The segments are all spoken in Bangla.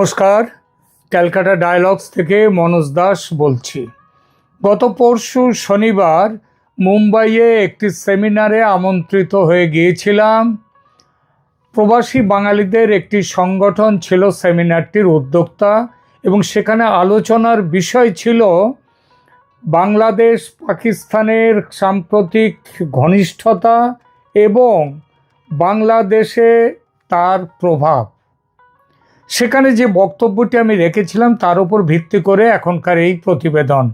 নমস্কার, ক্যালকাটা ডায়ালগস থেকে মনোজ দাস বলছি। গত পরশু শনিবার মুম্বাইয়ে একটি সেমিনারে আমন্ত্রিত হয়ে গিয়েছিলাম। প্রবাসী বাঙালিদের একটি সংগঠন ছিল সেমিনারটির উদ্যোক্তা এবং সেখানে আলোচনার বিষয় ছিল বাংলাদেশ পাকিস্তানের সাম্প্রতিক ঘনিষ্ঠতা এবং বাংলাদেশে তার প্রভাব। সেখানে যে বক্তব্যটি আমি রেখেছিলাম তার উপর ভিত্তি করে এখনকার এই প্রতিবেদন।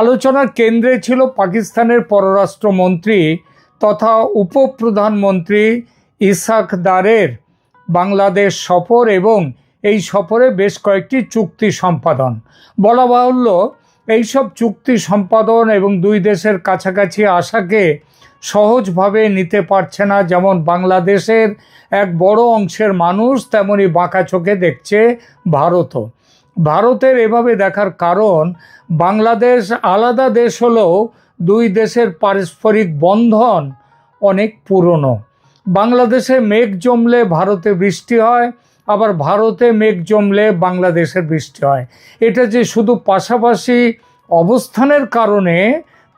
আলোচনার কেন্দ্রে ছিল পাকিস্তানের পররাষ্ট্রমন্ত্রী তথা উপপ্রধানমন্ত্রী ইসাক দারের বাংলাদেশ সফর এবং এই সফরে বেশ কয়েকটি চুক্তি সম্পাদন। বলা বাহুল্য, এইসব চুক্তি সম্পাদন এবং দুই দেশের কাছাকাছি আশাকে সহজভাবে নিতে পারছে না। যেমন বাংলাদেশের এক বড় অংশের মানুষ তেমনি বাঁকা চোখে দেখছে ভারতও। ভারতের এভাবে দেখার কারণ, বাংলাদেশ আলাদা দেশ হলেও দুই দেশের পারস্পরিক বন্ধন অনেক পুরনো। বাংলাদেশে মেঘ জমলে ভারতে বৃষ্টি হয়, আবার ভারতে মেঘ জমলে বাংলাদেশের বৃষ্টি হয়। এটা যে শুধু পাশাপাশি অবস্থানের কারণে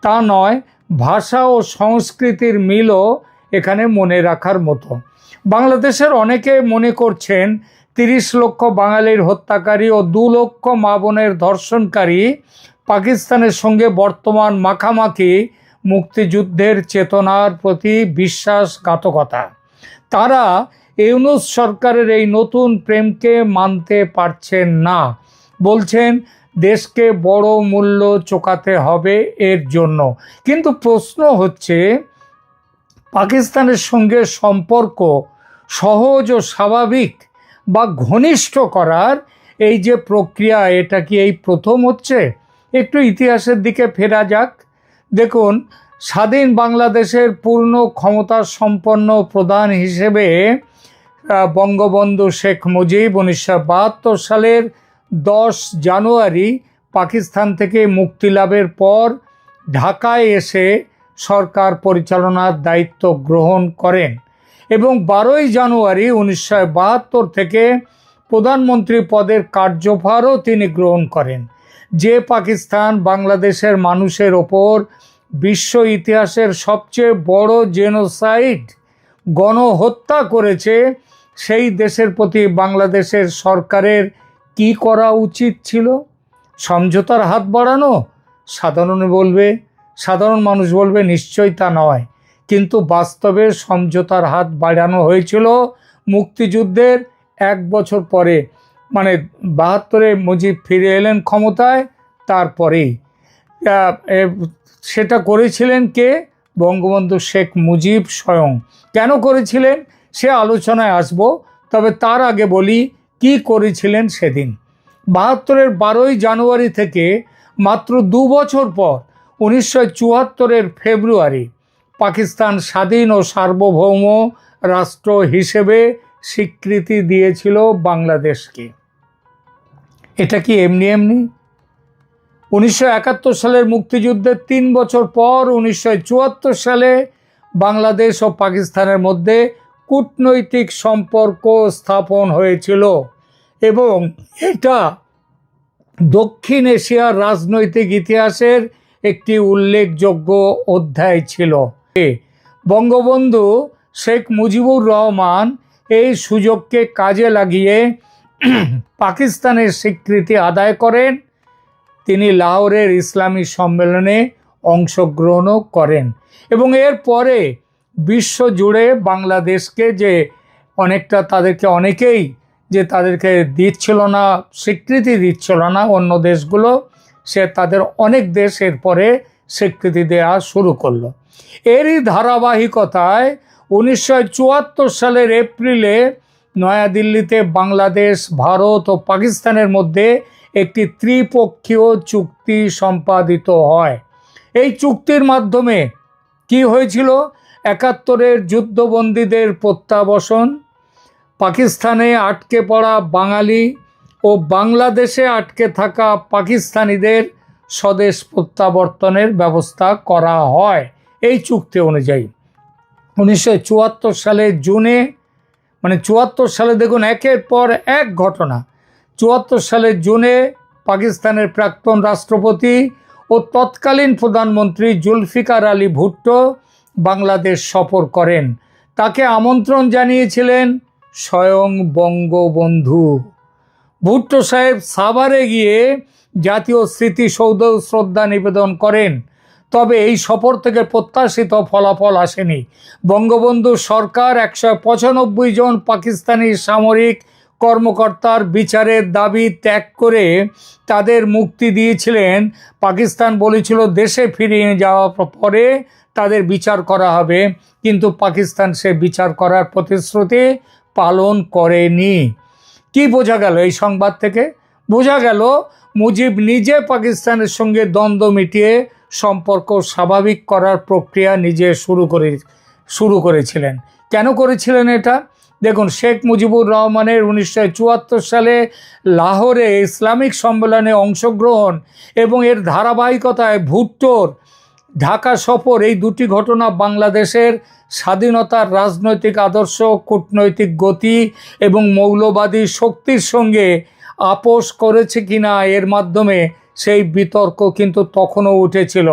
তা নয় ভাষা ও সংস্কৃতির মিলও এখানে মনে রাখার মতো। বাংলাদেশের অনেকে মনে করছেন তিরিশ লক্ষ বাঙালির হত্যাকারী ও দু লক্ষ মা বোনের ধর্ষণকারী পাকিস্তানের সঙ্গে বর্তমান মাখামাখি মুক্তিযুদ্ধের চেতনার প্রতি বিশ্বাসঘাতকতা। তারা ইউনুস সরকারের এই নতুন প্রেমকে মানতে পারছেন না, বলছেন দেশকে বড় মূল্য চোকাতে হবে এর জন্য। কিন্তু প্রশ্ন হচ্ছে, পাকিস্তানের সঙ্গে সম্পর্ক সহজ ও স্বাভাবিক বা ঘনিষ্ঠ করার এই যে প্রক্রিয়া, এটা কি এই প্রথম হচ্ছে? একটু ইতিহাসের দিকে ফেরা যাক। দেখুন, স্বাধীন বাংলাদেশের পূর্ণ ক্ষমতা সম্পন্ন প্রধান হিসেবে বঙ্গবন্ধু শেখ মুজিব উনিশশো বাহাত্তর সালের দশ জানুয়ারি পাকিস্তান থেকে মুক্তি লাভের পর ঢাকায় এসে সরকার পরিচালনার দায়িত্ব গ্রহণ করেন এবং বারোই জানুয়ারি উনিশশো বাহাত্তর থেকে প্রধানমন্ত্রী পদের কার্যভারও তিনি গ্রহণ করেন। যে পাকিস্তান বাংলাদেশের মানুষের ওপর বিশ্ব ইতিহাসের সবচেয়ে বড় জেনোসাইড গণহত্যা করেছে, সেই দেশের প্রতি বাংলাদেশের সরকারের কি করা উচিত ছিল? সমঝোতার হাত বাড়ানো? সাধারণ বলবে, সাধারণ মানুষ বলবে, নিশ্চয়ই তা নয়। কিন্তু বাস্তবে সমঝোতার হাত বাড়ানো হয়েছিল মুক্তিযুদ্ধের এক বছর পরে। মানে বাহাত্তরে মুজিব ফিরে এলেন ক্ষমতায় তারপরেই সেটা করেছিলেন কে? বঙ্গবন্ধু শেখ মুজিব স্বয়ং। কেন করেছিলেন? সে আলোচনায় আসব। তবে তার আগে বলি কি করেছিলেন সেদিন? বাহাত্তরের বারোই জানুয়ারি থেকে মাত্র দু বছর পর উনিশশো চুয়াত্তরের ফেব্রুয়ারি পাকিস্তান স্বাধীন ও সার্বভৌম রাষ্ট্র হিসেবে স্বীকৃতি দিয়েছিল বাংলাদেশকে। এটা কি এমনি এমনি? উনিশশো একাত্তর সালের মুক্তিযুদ্ধের তিন বছর পর উনিশশো চুয়াত্তর সালে বাংলাদেশ ও পাকিস্তানের মধ্যে কূটনৈতিক সম্পর্ক স্থাপন হয়েছিল। এবং এটা দক্ষিণ এশিয়ার রাজনৈতিক ইতিহাসের একটি উল্লেখযোগ্য অধ্যায় ছিল। বঙ্গবন্ধু শেখ মুজিবুর রহমান এই সুযোগকে কাজে লাগিয়ে পাকিস্তানের স্বীকৃতি আদায় করেন। তিনি লাহোরের ইসলামী সম্মেলনে অংশগ্রহণও করেন এবং এর পরে বিশ্ব জুড়ে বাংলাদেশকে যে অনেকটা তাদেরকে অনেকেই যে তাদেরকে দিচ্ছিল না, স্বীকৃতি দিচ্ছিল না অন্য দেশগুলো, সে তাদের অনেক দেশ এরপরে স্বীকৃতি দেওয়া শুরু করল। এরই ধারাবাহিকতায় উনিশশো চুয়াত্তর সালের এপ্রিলে নয়াদিল্লিতে বাংলাদেশ, ভারত ও পাকিস্তানের মধ্যে একটি ত্রিপক্ষীয় চুক্তি সম্পাদিত হয়। এই চুক্তির মাধ্যমে কি হয়েছিল? একাত্তরের যুদ্ধবন্দীদের প্রত্যাবাসন পাকিস্তানে আটকে পড়া বাঙালি ও বাংলাদেশে আটকে থাকা পাকিস্তানিদের স্বদেশ প্রত্যাবর্তনের ব্যবস্থা করা হয়। এই চুক্তি অনুযায়ী উনিশশো সালের জুনে মানে চুয়াত্তর সালে দেখুন, একের পর এক ঘটনা। চুয়াত্তর সালের জুনে পাকিস্তানের প্রাক্তন রাষ্ট্রপতি ও তৎকালীন প্রধানমন্ত্রী জুলফিকার আলী ভুট্টো বাংলাদেশ সফর করেন। তাকে আমন্ত্রণ জানিয়েছিলেন স্বয়ং বঙ্গবন্ধু। ভুট্টো সাহেব সাভারে গিয়ে জাতীয় স্মৃতিসৌধ শ্রদ্ধা নিবেদন করেন। তবে এই সফর থেকে প্রত্যাশিত ফলাফল আসেনি। বঙ্গবন্ধু সরকার একশো পঁচানব্বই জন পাকিস্তানি সামরিক কর্মকর্তার বিচারের দাবি ত্যাগ করে তাদের মুক্তি দিয়েছিলেন। পাকিস্তান বলেছিল, দেশে ফিরিয়ে যাওয়া পরে তাদের বিচার করা হবে। কিন্তু পাকিস্তান সে বিচার করার প্রতিশ্রুতি পালন করেনি। কি বোঝা গেল এই সংবাদ থেকে? বোঝা গেল মুজিব নিজে পাকিস্তানের সঙ্গে দ্বন্দ্ব মিটিয়ে সম্পর্ক স্বাভাবিক করার প্রক্রিয়া নিজে শুরু করে, শুরু করেছিলেন। কেন করেছিলেন এটা? দেখুন, শেখ মুজিবুর রহমানের উনিশশো চুয়াত্তর সালে লাহোরে ইসলামিক সম্মেলনে অংশগ্রহণ এবং এর ধারাবাহিকতায় ভুট্টোর ঢাকা সফর, এই দুটি ঘটনা বাংলাদেশের স্বাধীনতার রাজনৈতিক আদর্শ, কূটনৈতিক গতি এবং মৌলবাদী শক্তির সঙ্গে আপোষ করেছে কিনা এর মাধ্যমে সেই বিতর্ক কিন্তু তখনও উঠেছিল।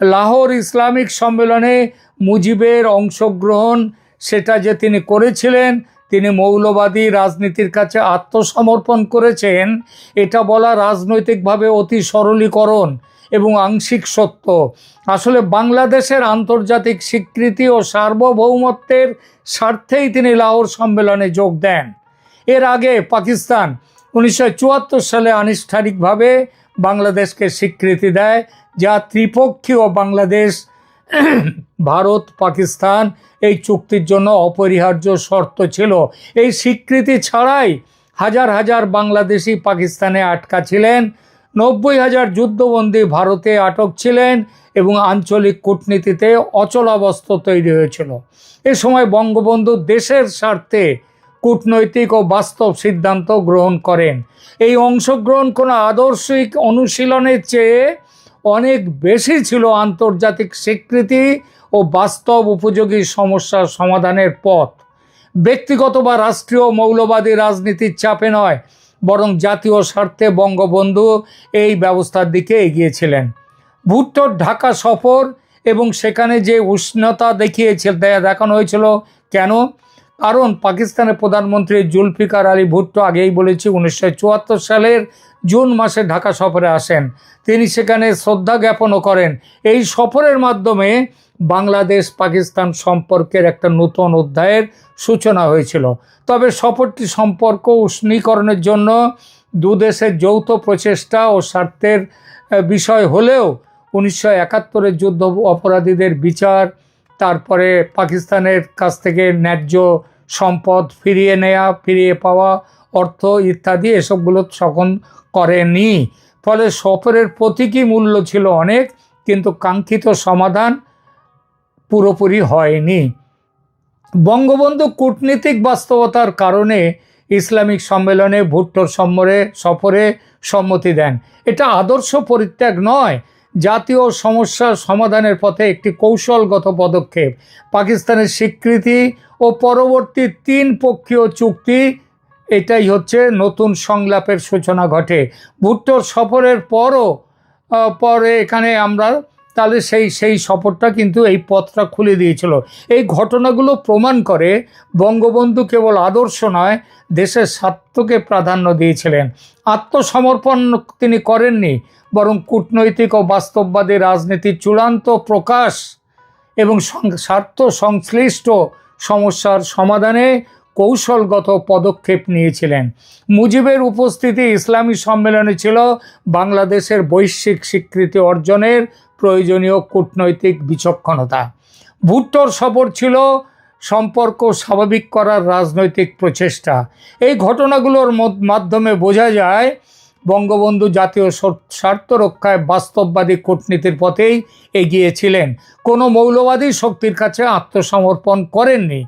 লাহোর ইসলামিক সম্মেলনে মুজিবের অংশগ্রহণ, সেটা যে তিনি করেছিলেন, তিনি মৌলবাদী রাজনীতির কাছে আত্মসমর্পণ করেছেন, এটা বলা রাজনৈতিকভাবে অতি সরলীকরণ। এবং আংশিক সত্য। আসলে বাংলাদেশের আন্তর্জাতিক স্বীকৃতি ও সার্বভৌমত্বের স্বার্থেই তিনি লাহোর সম্মেলনে যোগ দেন। এর আগে পাকিস্তান উনিশশো চুয়াত্তর সালে আনুষ্ঠানিকভাবে বাংলাদেশকে স্বীকৃতি দেয়, যা ত্রিপক্ষীয় বাংলাদেশ, ভারত, পাকিস্তান এই চুক্তির জন্য অপরিহার্য শর্ত ছিল। এই স্বীকৃতি ছাড়াই হাজার হাজার বাংলাদেশি পাকিস্তানে আটকা ছিলেন। নব্বই হাজার যুদ্ধবন্দী ভারতে আটক ছিলেন এবং আঞ্চলিক কূটনীতিতে অচলাবস্থা তৈরি হয়েছিল। এ সময় বঙ্গবন্ধু দেশের স্বার্থে কূটনৈতিক ও বাস্তব সিদ্ধান্ত গ্রহণ করেন। এই অংশগ্রহণ কোনো আদর্শিক অনুশীলনের চেয়ে অনেক বেশি ছিল আন্তর্জাতিক স্বীকৃতি ও বাস্তব উপযোগী সমস্যার সমাধানের পথ। ব্যক্তিগত বা রাষ্ট্রীয় মৌলবাদী রাজনীতির চাপে নয় বরং জাতীয় স্বার্থে বঙ্গবন্ধু এই ব্যবস্থার দিকে এগিয়েছিলেন। ভুট্টোর ঢাকা সফর এবং সেখানে যে উষ্ণতা দেখিয়েছে দেখানো হয়েছিল কেন? কারণ পাকিস্তানের প্রধানমন্ত্রী জুলফিকার আলী ভুট্টো আগেই বলেছি, উনিশশো চুয়াত্তর সালের জুন মাসে ঢাকা সফরে আসেন। তিনি সেখানে শ্রদ্ধা জ্ঞাপনও করেন। এই সফরের মাধ্যমে বাংলাদেশ পাকিস্তান সম্পর্কের একটা নতুন অধ্যায়ের সূচনা হয়েছিল। তবে সফরটি সম্পর্ক উষ্ণীকরণের জন্য দু দেশের যৌথ প্রচেষ্টা ও স্বার্থের বিষয় হলেও উনিশশো একাত্তরের যুদ্ধ অপরাধীদের বিচার, তারপরে পাকিস্তানের কাছ থেকে ন্যায্য সম্পদ ফিরিয়ে নেওয়া ফিরিয়ে পাওয়া, অর্থ ইত্যাদি এসবগুলো তখন করেনি। ফলে সফরের প্রতীকী মূল্য ছিল অনেক, কিন্তু কাঙ্ক্ষিত সমাধান পুরোপুরি হয়নি। বঙ্গবন্ধু কূটনীতিক বাস্তবতার কারণে ইসলামিক সম্মেলনে ভুট্টোর সম্মরে সফরে সম্মতি দেন। এটা আদর্শ পরিত্যাগ নয় জাতীয় সমস্যার সমাধানের পথে একটি কৌশলগত পদক্ষেপ। পাকিস্তানের স্বীকৃতি ও পরবর্তী তিন পক্ষীয় চুক্তি, এটাই হচ্ছে নতুন সংলাপের সূচনা ঘটে। ভুট্টোর সফরের পরও পরে এখানে আমরা তাহলে সেই সেই সফরটা কিন্তু এই পথটা খুলে দিয়েছিল। এই ঘটনাগুলো প্রমাণ করে বঙ্গবন্ধু কেবল আদর্শ নয়, দেশের স্বার্থকে প্রাধান্য দিয়েছিলেন। আত্মসমর্পণ তিনি করেননি, বরং কূটনৈতিক ও বাস্তববাদী রাজনীতির চূড়ান্ত প্রকাশ এবং স্বার্থ সংশ্লিষ্ট সমস্যার সমাধানে কৌশলগত পদক্ষেপ নিয়েছিলেন। মুজিবের উপস্থিতি ইসলামী সম্মেলনে ছিল বাংলাদেশের বৈশ্বিক স্বীকৃতি অর্জনের প্রয়োজনীয় কূটনৈতিক বিচক্ষণতা। ভুট্টোর সফর ছিল সম্পর্ক স্বাভাবিক করার রাজনৈতিক প্রচেষ্টা। এই ঘটনাগুলোর মাধ্যমে বোঝা যায়, বঙ্গবন্ধু জাতীয় স্বার্থ রক্ষায় বাস্তববাদী কূটনীতির পথেই এগিয়েছিলেন। কোনো মৌলবাদী শক্তির কাছে আত্মসমর্পণ করেননি।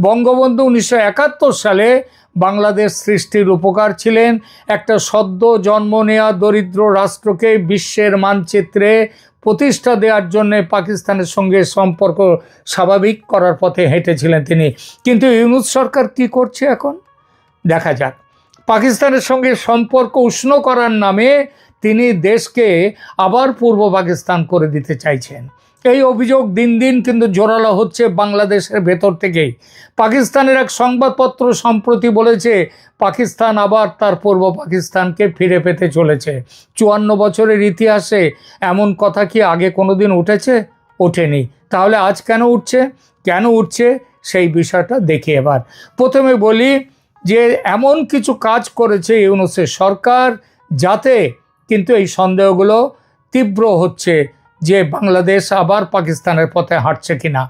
বঙ্গবন্ধু উনিশশো একাত্তর সালে বাংলাদেশ সৃষ্টির উপকার ছিলেন। একটা সদ্য জন্ম নেওয়া দরিদ্র রাষ্ট্রকে বিশ্বের মানচিত্রে প্রতিষ্ঠা দেওয়ার জন্য পাকিস্তানের সঙ্গে সম্পর্ক স্বাভাবিক করার পথে হেঁটেছিলেন তিনি। কিন্তু ইউনুস সরকার কি করছে এখন? দেখা যাক। পাকিস্তানের সঙ্গে সম্পর্ক উষ্ণ করার নামে তিনি দেশকে আবার পূর্ব পাকিস্তান করে দিতে চাইছেন। এই অভিযোগ দিন দিন কিন্তু জোরালো হচ্ছে বাংলাদেশের ভেতর থেকেই। পাকিস্তানের এক সংবাদপত্র সম্প্রতি বলেছে, পাকিস্তান আবার তার পূর্ব পাকিস্তানকে ফিরে পেতে চলেছে। চুয়ান্ন বছরের ইতিহাসে এমন কথা কি আগে কোনোদিন উঠেছে? ওঠেনি। তাহলে আজ কেন উঠছে? কেন উঠছে? সেই বিষয়টা দেখি এবার। প্রথমে বলি যে, এমন কিছু কাজ করেছে ইউনুসের সরকার যাতে কিন্তু এই সন্দেহগুলো তীব্র হচ্ছে। যে বাংলাদেশ আবার পাকিস্তানের পথে হাঁটছে কিনা।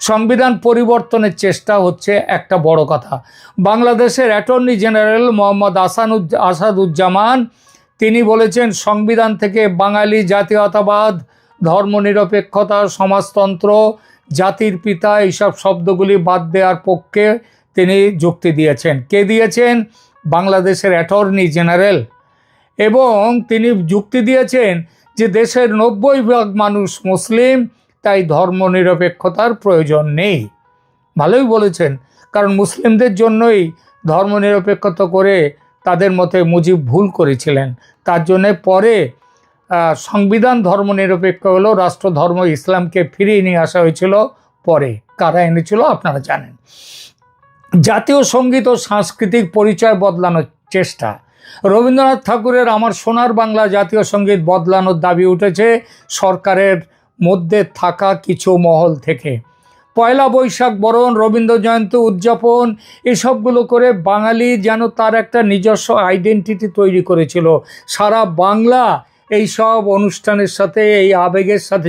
সংবিধান পরিবর্তনের চেষ্টা হচ্ছে একটা বড় কথা। বাংলাদেশের অ্যাটর্নি জেনারেল মোহাম্মদ আসানুজ আসাদুজ্জামান, তিনি বলেছেন, সংবিধান থেকে বাঙালি জাতীয়তাবাদ, ধর্মনিরপেক্ষতা, সমাজতন্ত্র, জাতির পিতা, এইসব শব্দগুলি বাদ দেওয়ার পক্ষে তিনি যুক্তি দিয়েছেন। কে দিয়েছেন? বাংলাদেশের অ্যাটর্নি জেনারেল। এবং তিনি যুক্তি দিয়েছেন যে দেশের নব্বই ভাগ মানুষ মুসলিম, তাই ধর্মনিরপেক্ষতার প্রয়োজন নেই। ভালোই বলেছেন, কারণ মুসলিমদের জন্যই ধর্মনিরপেক্ষতা করে তাদের মতে মুজিব ভুল করেছিলেন। তার জন্যে পরে সংবিধান ধর্মনিরপেক্ষ হলো রাষ্ট্র ধর্ম ইসলামকে ফিরিয়ে নিয়ে আসা হয়েছিল পরে। কারা এনেছিল আপনারা জানেন। জাতীয় সংগীত ও সাংস্কৃতিক পরিচয় বদলানোর চেষ্টা। রবীন্দ্রনাথ ঠাকুরের আমার সোনার বাংলা জাতীয় সংগীত বদলানোর দাবি উঠেছে সরকারের মধ্যে থাকা কিছু মহল থেকে। পয়লা বৈশাখ বরণ, রবীন্দ্র জয়ন্তী উদযাপন, এসবগুলো করে বাঙালি যেন তার একটা নিজস্ব আইডেন্টিটি তৈরি করেছিল। সারা বাংলা এই সব অনুষ্ঠানের সাথে, এই আবেগের সাথে